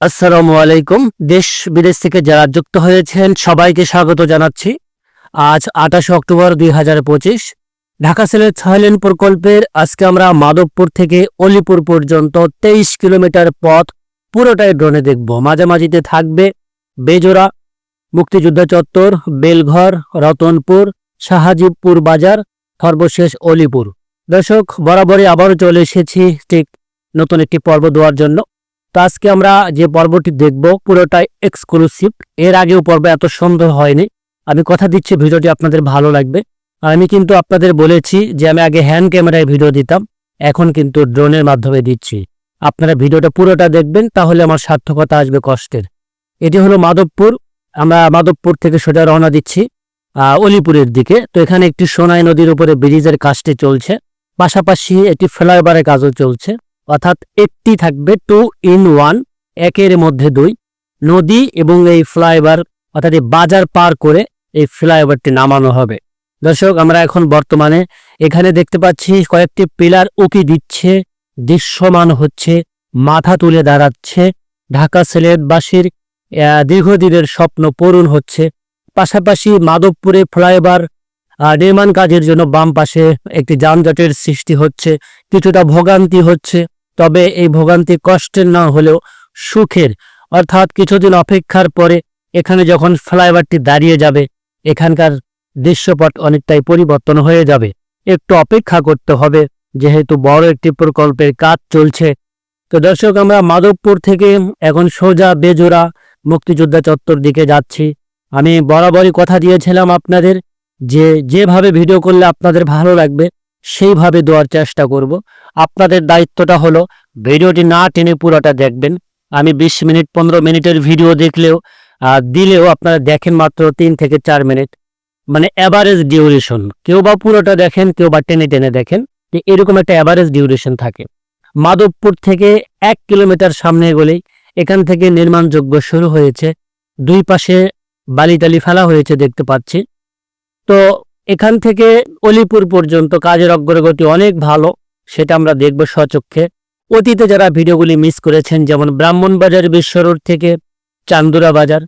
আসসালামু আলাইকুম। দেশ বিদেশ থেকে যারা যুক্ত হয়েছেন, সবাইকে স্বাগত জানাচ্ছি। আজ আঠাশে অক্টোবর দুই হাজার পঁচিশ, ঢাকা সিলেট থাইল্যান্ড প্রকল্পের আজকে আমরা মাধবপুর থেকে অলিপুর পর্যন্ত তেইশ কিলোমিটার পথ পুরোটাই ড্রোনে দেখব। মাঝামাঝিতে থাকবে বেজোড়া, মুক্তিযোদ্ধা চত্বর, বেলঘর, রতনপুর, শাহাজিবপুর বাজার, সর্বশেষ অলিপুর। দর্শক, বরাবরই আবারও চলে এসেছি ঠিক নতুন একটি পর্ব দেওয়ার জন্য। আজকে আমরা যে পর্বটি দেখব, পুরোটাই এক্সক্লুসিভ এর আগেও পর্ব এত সুন্দর হয়নি। আমি কথা দিচ্ছি, ভিডিওটি আপনাদের ভালো লাগবে। আর আমি কিন্তু আপনাদের বলেছি যে আমি আগে হ্যান্ড ক্যামেরায় ভিডিও দিতাম, এখন কিন্তু ড্রোনের মাধ্যমে দিচ্ছি। আপনারা ভিডিওটা পুরোটা দেখবেন, তাহলে আমার সার্থকতা আসবে কষ্টের। এটি হলো মাধবপুর। আমরা মাধবপুর থেকে সোজা রওনা দিচ্ছি অলিপুরের দিকে। তো এখানে একটি সোনাই নদীর উপরে ব্রিজের কাজটি চলছে। পাশাপাশি একটি ফ্লাইওভারের কাজও চলছে। অর্থাৎ একটি থাকবে টু ইন ওয়ান একের মধ্যে দুই। নদী এবং এই ফ্লাইওভার, অর্থাৎ এই বাজার পার করে এই ফ্লাইওভারটি নামানো হবে। দর্শক, আমরা এখন বর্তমানে এখানে দেখতে পাচ্ছি কয়েকটি পিলার উকি দিচ্ছে, দৃশ্যমান হচ্ছে, মাথা তুলে দাঁড়াচ্ছে, ঢাকা সিলেটবাসীর দীর্ঘদিনের স্বপ্ন পূরণ হচ্ছে। পাশাপাশি মাধবপুরে ফ্লাইওভার নির্মাণ কাজের জন্য বাম পাশে একটি যানজটের সৃষ্টি হচ্ছে, কিছুটা ভোগান্তি হচ্ছে। তবে এই ভোগান্তি কষ্টের না হলেও সুখের। অর্থাৎ কিছুদিন অপেক্ষার পরে এখানে যখন ফ্লাইওভারটি দাঁড়িয়ে যাবে, এখানকার দৃশ্যপট অনেকটাই পরিবর্তন হয়ে যাবে। একটু অপেক্ষা করতে হবে, যেহেতু বড় একটি প্রকল্পের কাজ চলছে। তো দর্শক, আমরা মাধবপুর থেকে এখন সোজা বেজোড়া মুক্তিযোদ্ধা চত্বর দিকে যাচ্ছি। আমি বরাবরই কথা দিয়েছিলাম আপনাদের যে, যেভাবে ভিডিও করলে আপনাদের ভালো লাগবে সেইভাবে দেওয়ার চেষ্টা করব। আপনাদের দায়িত্বটা হলো ভিডিওটি না টেনে পুরোটা দেখবেন। আমি বিশ মিনিট, পনেরো মিনিটের ভিডিও দেখলেও দিলেও আপনারা দেখেন মাত্র তিন থেকে চার মিনিট। মানে অ্যাভারেজ ডিউরেশন কেউ বা পুরোটা দেখেন, কেউ বা টেনে টেনে দেখেন। যে এরকম একটা অ্যাভারেজ ডিউরেশন থাকে। মাধবপুর থেকে এক কিলোমিটার সামনে গেলেই এখান থেকে নির্মাণযোগ্য শুরু হয়েছে। দুই পাশে বালিটালি ফেলা হয়েছে দেখতে পাচ্ছি। তো এখান থেকে অলিপুর পর্যন্ত কাজের অগ্রগতি অনেক ভালো, সেটা আমরা দেখব স্বচক্ষে। অতীতে যারা ভিডিওগুলি মিস করেছেন, যেমন ব্রাহ্মণবাজার বিশ্ব রোড থেকে চান্দুরা বাজার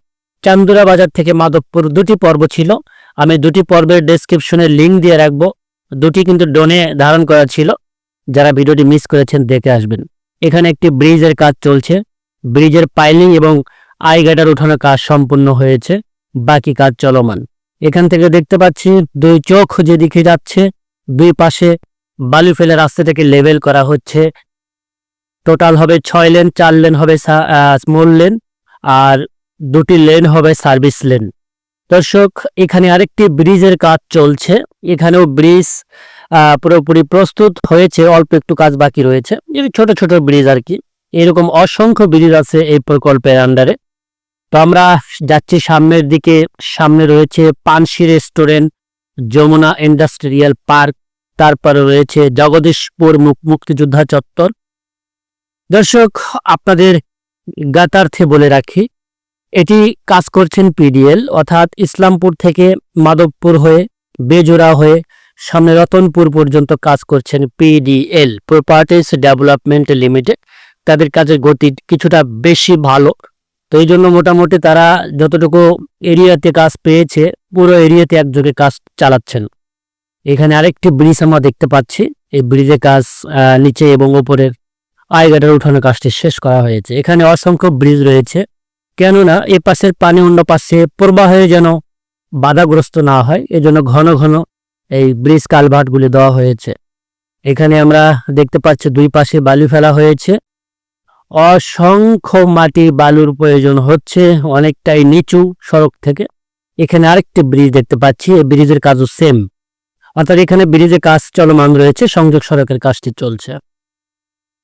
চান্দুরা বাজার থেকে মাধবপুর দুটি পর্ব ছিল। আমি দুটি পর্বের ডেসক্রিপশনে লিঙ্ক দিয়ে রাখব। দুটি কিন্তু ডোনে ধারণ করা ছিল। যারা ভিডিওটি মিস করেছেন, দেখে আসবেন। এখানে একটি ব্রিজের কাজ চলছে। ব্রিজের পাইলিং এবং আইগাটার উঠানোর কাজ সম্পূর্ণ হয়েছে। বাকি কাজ চলমান। এখান থেকে দেখতে পাচ্ছি দুই চোখ যেদিকে যাচ্ছে, দুই পাশে বালু ফেলে রাস্তাটাকে লেভেল করা হচ্ছে। টোটাল হবে ছয় লেন, চার লেন হবে স্মল লেন আর দুটি লেন হবে সার্ভিস লেন। দর্শক, এখানে আরেকটি ব্রিজের কাজ চলছে। এখানেও ব্রিজ পুরোপুরি প্রস্তুত হয়েছে, অল্প একটু কাজ বাকি রয়েছে। ছোট ছোট ব্রিজ আর কি। এরকম অসংখ্য ব্রিজ আছে এই প্রকল্পের আন্ডারে তো আমরা যাচ্ছি সামনের দিকে। সামনে রয়েছে Panshi restaurant, Jamuna industrial park, তারপরে রয়েছে জগদীশপুর মুক- মুক্তিযোদ্ধা চত্বর। দর্শক, আপনাদের গাতার্থে বলে রাখি, এটি কাজ করছেন পিডিএল, অর্থাৎ ইসলামপুর থেকে মাধবপুর হয়ে, বেজোড়া হয়ে, সামনে রতনপুর পর্যন্ত কাজ করছেন পিডিএল প্রপার্টিস ডেভেলপমেন্ট লিমিটেড তাদের কাজের গতি কিছুটা বেশি ভালো। তো এই জন্য মোটামুটি তারা যতটুকু এরিয়াতে কাজ পেয়েছে, পুরো এরিয়াতে একযোগে কাজ চালাচ্ছেন। এখানে আরেকটি ব্রিজ আমরা দেখতে পাচ্ছি। এই ব্রিজের কাজ নিচে এবং ওপরের আয়গাটার উঠানোর কাজটি শেষ করা হয়েছে। এখানে অসংখ্য ব্রিজ রয়েছে। কেননা এ পাশের পানি অন্য পাশে প্রবাহে যেন বাধাগ্রস্ত না হয়, এজন্য ঘন ঘন এই ব্রিজ কালভার্টগুলি দেওয়া হয়েছে। এখানে আমরা দেখতে পাচ্ছি দুই পাশে বালু ফেলা হয়েছে। অসংখ্য মাটি বালুর প্রয়োজন হচ্ছে, অনেকটাই নিচু সড়ক থেকে। এখানে আরেকটি ব্রিজ দেখতে পাচ্ছি, এই ব্রিজের কাজও সেম অর্থাৎ এখানে ব্রিজের কাজ চলমান রয়েছে, সংযোগ সড়কের কাজটি চলছে।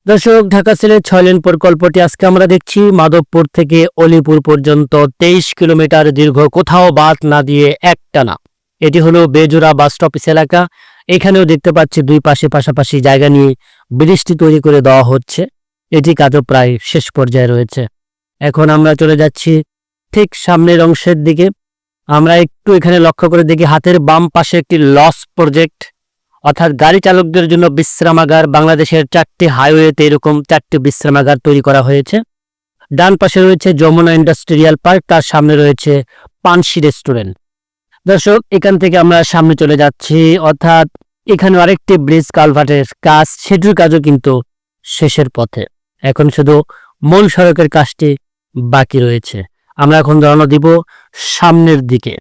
দর্শক, ঢাকা সিলেট ছয় লেন প্রকল্পটি আজকে আমরা দেখছি, মাধবপুর থেকে অলিপুর পর্যন্ত তেইশ কিলোমিটার দীর্ঘ, কোথাও বাদ না দিয়ে একটানা এটি হলো বেজোড়া বাস স্টপিস এলাকা। এখানেও দেখতে পাচ্ছি দুই পাশে পাশাপাশি জায়গা নিয়ে ব্রিজটি তৈরি করে দেওয়া হচ্ছে। এটি কাজও প্রায় শেষ পর্যায়ে রয়েছে। এখন আমরা চলে যাচ্ছি ঠিক সামনের অংশের দিকে। আমরা একটু এখানে লক্ষ্য করে দেখি হাতের বাম পাশে একটি লস প্রজেক্ট। অর্থাৎ গাড়ি চালকদের জন্য বিশ্রামাগার, বাংলাদেশের চারটি হাইওয়েতে এরকম চারটি বিশ্রামাগার তৈরি করা হয়েছে। ডান পাশে রয়েছে যমুনা ইন্ডাস্ট্রিয়াল পার্ক, তার সামনে রয়েছে পানসি রেস্টুরেন্ট। দর্শক, এখান থেকে আমরা সামনে চলে যাচ্ছি। অর্থাৎ এখানে আরেকটি ব্রিজ কালভার্টের কাজ, সেটির কাজও কিন্তু শেষের পথে। এখন শুধু মূল সড়কের কাজটি বাকি রয়েছে। আমরা এখন রওনা দিব সামনের দিকে।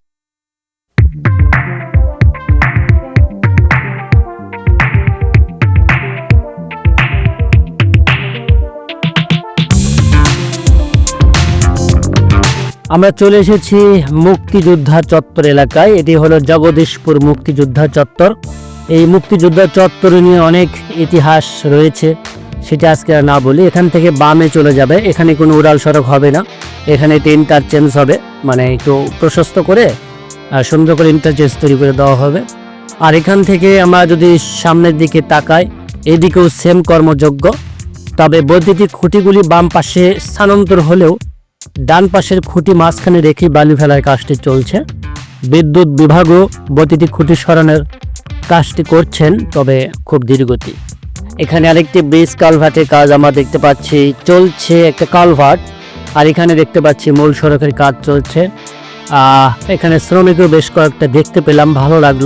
আমরা চলে এসেছি মুক্তিযোদ্ধা চত্বর এলাকায়। এটি হলো জগদীশপুর মুক্তিযোদ্ধা চত্বর। এই মুক্তিযোদ্ধা চত্বর নিয়ে অনেক ইতিহাস রয়েছে। সেটা আজকে আর না বলি, এখান থেকে বামে চলে যাবে। এখানে কোনো উড়াল সড়ক হবে না। এখানে একটি ইন্টারচেঞ্জ হবে মানে একটু প্রশস্ত করে সুন্দর করে ইন্টারচেঞ্জ তৈরি করে দেওয়া হবে। আর এখান থেকে আমরা যদি সামনের দিকে তাকাই, এদিকেও সেম কর্মযোগ্য তবে বৈদ্যুতিক খুঁটিগুলি বাম পাশে স্থানান্তর হলেও, ডান পাশের খুঁটি মাঝখানে রেখে বালি ফেলার কাজটি চলছে। বিদ্যুৎ বিভাগও বৈদ্যুতিক খুঁটি সরানোর কাজটি করছেন, তবে খুব ধীরগতি এখানে আরেকটি ব্রিজ কালভার্টের কাজ আমরা দেখতে পাচ্ছি। চলছে একটা কালভার্ট আর এখানে দেখতে পাচ্ছি মূল সড়কের কাজ চলছে। এখানে শ্রমিকও বেশ কয়েকটা দেখতে পেলাম, ভালো লাগল।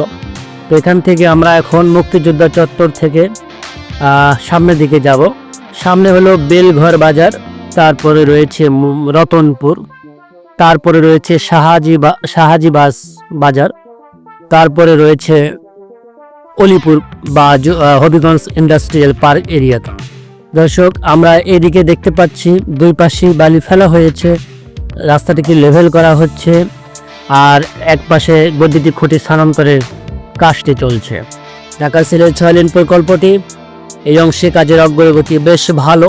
তো এখান থেকে আমরা এখন মুক্তিযোদ্ধা চত্বর থেকে সামনের দিকে যাব। সামনে হলো বেলঘর বাজার, তারপরে রয়েছে রতনপুর, তারপরে রয়েছে শাহাজি শাহাজি বাস বাজার, তারপরে রয়েছে অলিপুর বা হবিগঞ্জ ইন্ডাস্ট্রিয়াল পার্ক এরিয়াতে। দর্শক, আমরা এদিকে দেখতে পাচ্ছি দুই পাশেই বালি ফেলা হয়েছে, রাস্তাটিকে লেভেল করা হচ্ছে, আর এক পাশে বৈদ্যুতিক খুঁটি স্থানান্তরের কাজটি চলছে। ঢাকা সিলেট ছয় লেন প্রকল্পটি এই অংশে কাজের অগ্রগতি বেশ ভালো,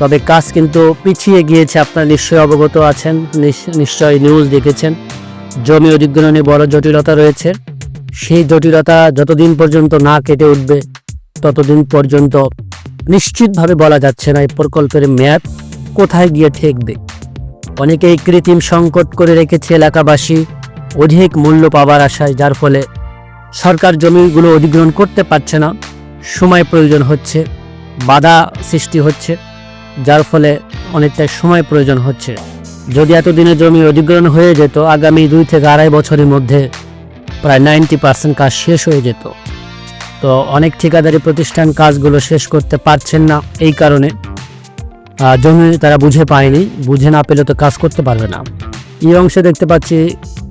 তবে কাজ কিন্তু পিছিয়ে গিয়েছে, আপনারা নিশ্চয়ই অবগত আছেন নিশ্চয়ই নিউজ দেখেছেন। জমি অধিগ্রহণে বড় জটিলতা রয়েছে। সেই জটিলতা যতদিন পর্যন্ত না কেটে উঠবে, ততদিন পর্যন্ত নিশ্চিতভাবে বলা যাচ্ছে না এই প্রকল্পের মেয়াদ কোথায় গিয়ে ঠেকবে। অনেকেই কৃত্রিম সংকট করে রেখেছে এলাকাবাসী অধিক মূল্য পাবার আশায়, যার ফলে সরকার জমিগুলো অধিগ্রহণ করতে পারছে না, সময় প্রয়োজন হচ্ছে, বাধা সৃষ্টি হচ্ছে, যার ফলে অনেকটাই সময় প্রয়োজন হচ্ছে। যদি এতদিনে জমি অধিগ্রহণ হয়ে যেত, আগামী দুই থেকে আড়াই বছরের মধ্যে প্রায় নাইনটি পার্সেন্ট কাজ শেষ হয়ে যেত। তো অনেক ঠিকাদারি প্রতিষ্ঠান কাজগুলো শেষ করতে পারছেন না এই কারণে। জমি তারা বুঝে পায়নি, বুঝে না পেলে তো কাজ করতে পারবে না। এই অংশে দেখতে পাচ্ছি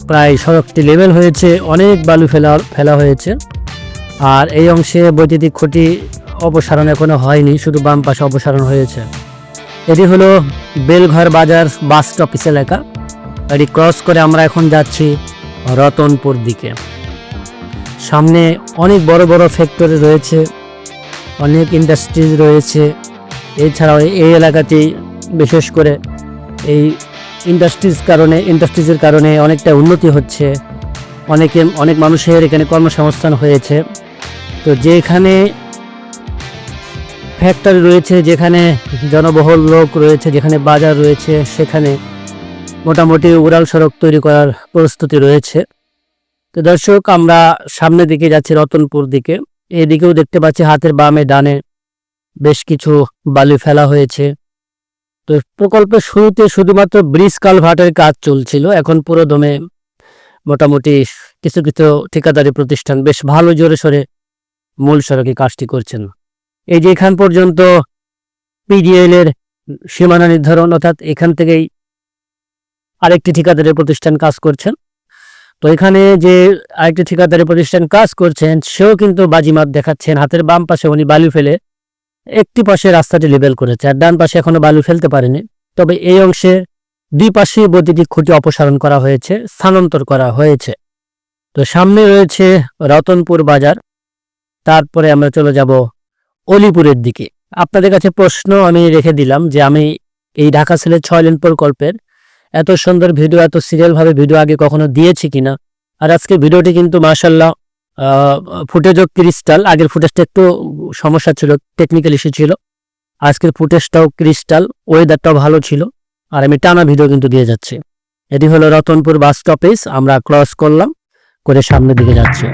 প্রায় সড়কটি লেভেল হয়েছে, অনেক বালু ফেলা ফেলা হয়েছে। আর এই অংশে বৈদ্যুতিক খুঁটি অপসারণ এখনও হয়নি, শুধু বাম পাশে অপসারণ হয়েছে। এটি হলো বেলঘর বাজার বাস স্টপিস এলাকা। এটি ক্রস করে আমরা এখন যাচ্ছি রতনপুর দিকে। সামনে অনেক বড় বড় ফ্যাক্টরি রয়েছে, অনেক ইন্ডাস্ট্রিজ রয়েছে। এছাড়াও এই এলাকাটি বিশেষ করে এই ইন্ডাস্ট্রিজ কারণে ইন্ডাস্ট্রিজের কারণে অনেকটা উন্নতি হচ্ছে। অনেকে, অনেক মানুষের এখানে কর্মসংস্থান হয়েছে। তো যেখানে ফ্যাক্টরি রয়েছে, যেখানে জনবহুল লোক রয়েছে, যেখানে বাজার রয়েছে, সেখানে মোটামুটি উড়াল সড়ক তৈরি করার প্রস্তুতি রয়েছে। তো দর্শক, আমরা সামনের দিকে যাচ্ছি রতনপুর দিকে। এদিকেও দেখতে পাচ্ছি হাতের বামে ডানে বেশ কিছু বালি ফেলা হয়েছে। তো প্রকল্পের শুরুতে শুধুমাত্র ব্রিজ কালভার্টের কাজ চলছিল। এখন পুরো দমে মোটামুটি কিছু কিছু ঠিকাদারি প্রতিষ্ঠান বেশ ভালো জোরে সোরে মূল সড়কে কাজটি করছেন। এই যে এখান পর্যন্ত পিডিএল এর সীমানা নির্ধারণ, অর্থাৎ এখান থেকেই আরেকটি ঠিকাদারের প্রতিষ্ঠান কাজ করছেন। তো এখানে যে আরেকটি ঠিকাদারের প্রতিষ্ঠান কাজ করছেন, সেও কিন্তু বাজিমাত দেখাচ্ছেন। হাতের বাম পাশে উনি বালু ফেলে একটি পাশে রাস্তাটি লেবেল করেছে আর ডান পাশে এখনও বালু ফেলতে পারেনি। তবে এই অংশে দুই পাশে বৈদ্যুতিক খুঁটি অপসারণ করা হয়েছে, স্থানান্তর করা হয়েছে। তো সামনে রয়েছে রতনপুর বাজার। তারপরে আমরা চলে যাব অলিপুরের দিকে। আপনাদের কাছে প্রশ্ন আমি রেখে দিলাম যে আমি এই ঢাকা সিলেট ছয় লেন প্রকল্পের এত সুন্দর ভিডিও এত সিরিয়াল ভাবে ভিডিও আগে কখনো দিয়েছি কিনা? আর আজকে ভিডিওটি কিন্তু মার্শাল্লাহ ফুটেজও ক্রিস্টাল আগের ফুটেজটা একটু সমস্যা ছিল টেকনিক্যাল ইস্যু ছিল। আজকের ফুটেজটাও ক্রিস্টাল ওয়েদারটাও ভালো ছিল। আর আমি টানা ভিডিও কিন্তু দিয়ে যাচ্ছি। এটি হলো রতনপুর বাস স্টপেজ আমরা ক্রস করলাম, করে সামনের দিকে যাচ্ছি।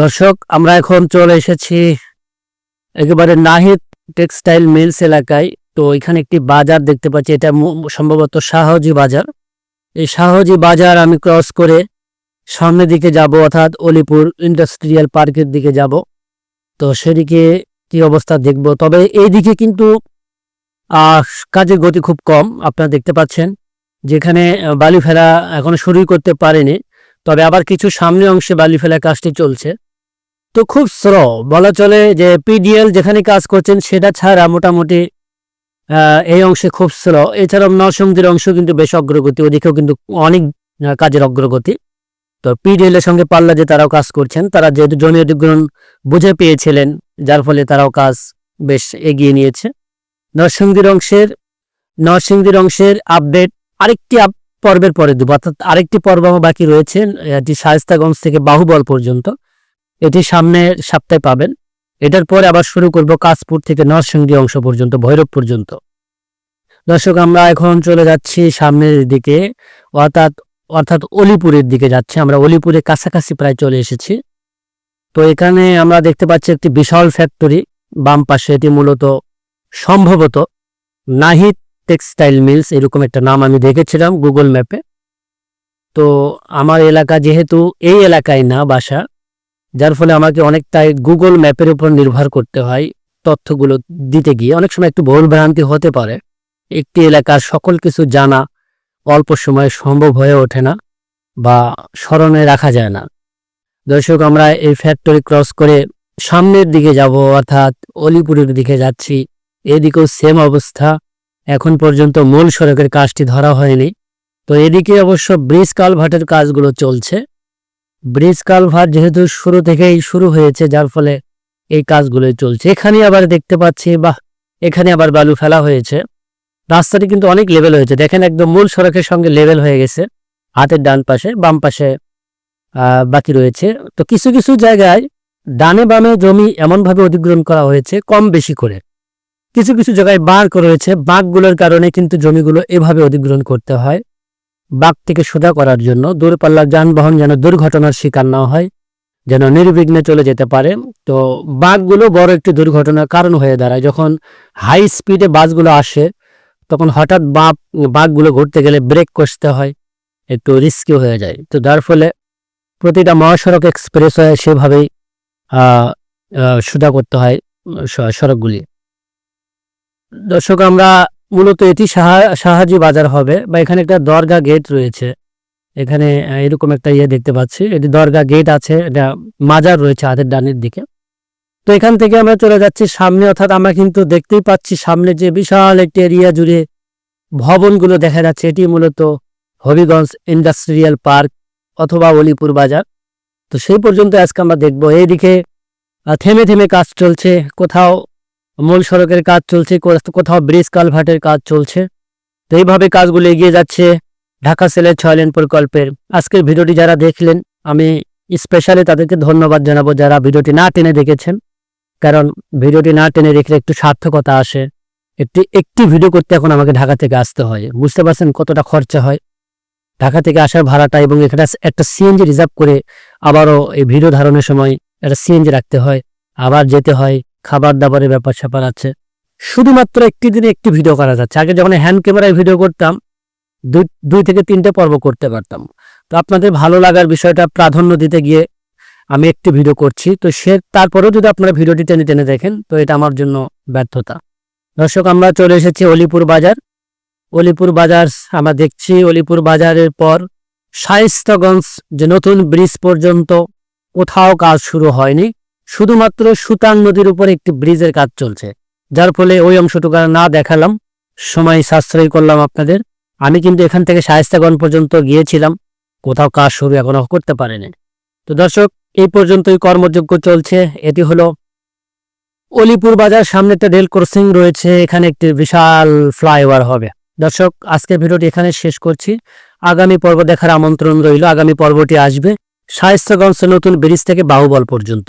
দর্শক, আমরা এখন চলে এসেছি একেবারে নাহিদ টেক্সটাইল মিলস এলাকায়। তো এখানে একটি বাজার দেখতে পাচ্ছি, এটা সম্ভবত শাহজি বাজার। এই শাহজি বাজার আমি ক্রস করে সামনের দিকে যাব, অর্থাৎ অলিপুর ইন্ডাস্ট্রিয়াল পার্কের দিকে যাব। তো সেদিকে কি অবস্থা দেখব? তবে এই দিকে কিন্তু কাজের গতি খুব কম, আপনারা দেখতে পাচ্ছেন। যেখানে বালি ফেলা এখনও শুরুই করতে পারেনি, তবে আবার কিছু সামনে অংশে বালি ফেলা কাজটি চলছে। তো খুব স্লো বলা চলে যে পিডিএল যেখানে কাজ করছেন সেটা ছাড়া মোটামুটি এই অংশে খুব স্লো এছাড়াও নরসিংদীর অংশ কিন্তু বেশ অগ্রগতি, ওদিকেও কিন্তু অনেক কাজের অগ্রগতি। তো পিডিএল এর সঙ্গে পাল্লা যে তারাও কাজ করছেন, তারা যেহেতু জমি অধিগ্রহণ বুঝে পেয়েছিলেন, যার ফলে তারাও কাজ বেশ এগিয়ে নিয়েছে। নরসিংদীর অংশের নরসিংদীর অংশের আপডেট আরেকটি পর্বের পরে দেবো, অর্থাৎ আরেকটি পর্ব বাকি রয়েছে, এটি শায়স্তাগঞ্জ থেকে বাহুবল পর্যন্ত। এটি সামনের সপ্তাহে পাবেন। এটার পরে আবার শুরু করব কাশপুর থেকে নরসিংদী অংশ পর্যন্ত, ভৈরব পর্যন্ত। দর্শক, আমরা এখন চলে যাচ্ছি সামনের দিকে, অর্থাৎ অর্থাৎ অলিপুরের দিকে যাচ্ছি। আমরা অলিপুরের কাছাকাছি প্রায় চলে এসেছি। তো এখানে আমরা দেখতে পাচ্ছি একটি বিশাল ফ্যাক্টরি, বাম পাশে এটি মূলত সম্ভবত নাহিদ টেক্সটাইল মিলস, এরকম একটা নাম আমি দেখেছিলাম গুগল ম্যাপে। তো আমার এলাকা যেহেতু এই এলাকায় না বাসা যার ফলে আমাকে অনেকটাই গুগল ম্যাপের উপর নির্ভর করতে হয় তথ্যগুলো দিতে গিয়ে। অনেক সময় একটু ভুল ভ্রান্তি হতে পারে। একটি এলাকার সকল কিছু জানা অল্প সময়ে সম্ভব হয়ে ওঠে না বা স্মরণে রাখা যায় না। দর্শক, আমরা এই ফ্যাক্টরি ক্রস করে সামনের দিকে যাব, অর্থাৎ অলিপুরের দিকে যাচ্ছি। এদিকেও সেম অবস্থা। এখন পর্যন্ত মূল সড়কের কাজটি ধরা হয়নি। তো এদিকে অবশ্য ব্রিজ কালভার্টের কাজগুলো চলছে। ব্রিজ কালভার যেহেতু শুরু থেকেই শুরু হয়েছে, যার ফলে এই কাজগুলোই চলছে। এখানে আবার দেখতে পাচ্ছি বা এখানে আবার বালু ফেলা হয়েছে। রাস্তাটি কিন্তু অনেক লেভেল হয়েছে। দেখেন একদম মূল সড়কের সঙ্গে লেভেল হয়ে গেছে। হাতের ডান পাশে, বাম পাশে বাকি রয়েছে। তো কিছু কিছু জায়গায় ডানে বামে জমি এমনভাবে অধিগ্রহণ করা হয়েছে, কম বেশি করে। কিছু কিছু জায়গায় বাঁক রয়েছে। বাঁকগুলোর কারণে কিন্তু জমিগুলো এভাবে অধিগ্রহণ করতে হয়। বাঘ থেকে সোজা করার জন্য দূরপাল্লার যানবাহন যেন দুর্ঘটনার শিকার না হয়, যেন নির্বিঘ্নে চলে যেতে পারে। তো বাঘগুলো বড় একটি দুর্ঘটনার কারণ হয়ে দাঁড়ায়। যখন হাই স্পিডে বাসগুলো আসে, তখন হঠাৎ বাপ বাঘগুলো ঘুরতে গেলে ব্রেক কষতে হয়, একটু রিস্কি হয়ে যায়। তো যার ফলে প্রতিটা মহাসড়ক এক্সপ্রেস হয় সেভাবেই সোজা করতে হয় সড়কগুলি। দর্শক, আমরা মূলত এটি সাহা- সাহাজি বাজার হবে বা এখানে একটা দরগা গেট রয়েছে। এখানে এরকম একটা ইয়ে দেখতে পাচ্ছি। এটি দরগা গেট আছে, এটা মাজার রয়েছে হাতের ডানের দিকে। তো এখান থেকে আমরা চলে যাচ্ছি সামনে, অর্থাৎ আমরা কিন্তু দেখতেই পাচ্ছি সামনে যে বিশাল একটি এরিয়া জুড়ে ভবনগুলো দেখা যাচ্ছে। এটি মূলত হবিগঞ্জ ইন্ডাস্ট্রিয়াল পার্ক অথবা অলিপুর বাজার। তো সেই পর্যন্ত আজকে আমরা দেখব। এইদিকে থেমে থেমে কাজ চলছে। কোথাও মূল সড়কের কাজ চলছে, কোথা- কোথাও ব্রিজ কালভার্টের কাজ চলছে। তো এইভাবে কাজগুলো এগিয়ে যাচ্ছে ঢাকা সেলের ছয় লেন প্রকল্পের। আজকের ভিডিওটি যারা দেখলেন, আমি স্পেশালি তাদেরকে ধন্যবাদ জানাব যারা ভিডিওটি না টেনে দেখেছেন। কারণ ভিডিওটি না টেনে দেখলে একটু সার্থকতা আসে। একটি একটি ভিডিও করতে এখন আমাকে ঢাকা থেকে আসতে হয়। বুঝতে পারছেন কতটা খরচা হয়? ঢাকা থেকে আসার ভাড়াটা এবং এখানে একটা সিএনজি রিজার্ভ করে আবারও এই ভিডিও ধারণের সময় একটা সিএনজি রাখতে হয়। আবার যেতে হয় খাবার দাবারের ব্যাপার স্যাপার আছে। শুধুমাত্র একটি দিনে একটি ভিডিও করা যাচ্ছে। আগে যখন হ্যান্ড ক্যামেরায় ভিডিও করতাম, দুই দুই থেকে তিনটে পর্ব করতে পারতাম। তো আপনাদের ভালো লাগার বিষয়টা প্রাধান্য দিতে গিয়ে আমি একটি ভিডিও করছি। তো সে, তারপরেও যদি আপনারা ভিডিওটি টেনে টেনে দেখেন, তো এটা আমার জন্য ব্যর্থতা। দর্শক, আমরা চলে এসেছি অলিপুর বাজার। অলিপুর বাজার, আমরা দেখছি অলিপুর বাজারের পর শায়েস্তাগঞ্জ, যে নতুন ব্রিজ পর্যন্ত কোথাও কাজ শুরু হয়নি। শুধুমাত্র সুতান নদীর উপর একটি ব্রিজের কাজ চলছে, যার ফলে ওই অংশটুকু না দেখালাম। সময় সাশ্রয় করলাম আপনাদের। আমি কিন্তু এখান থেকে শায়েস্তাগঞ্জ পর্যন্ত গিয়েছিলাম। কোথাও কাজ শুরু এখনও করতে পারেনি। তো দর্শক, এই পর্যন্তই কর্মযোগ্য চলছে। এটি হলো অলিপুর বাজার, সামনে একটা রেল ক্রসিং রয়েছে। এখানে একটি বিশাল ফ্লাইওভার হবে। দর্শক, আজকের ভিডিওটি এখানে শেষ করছি। আগামী পর্ব দেখার আমন্ত্রণ রইল। আগামী পর্বটি আসবে শায়েস্তাগঞ্জ নতুন ব্রিজ থেকে বাহুবল পর্যন্ত।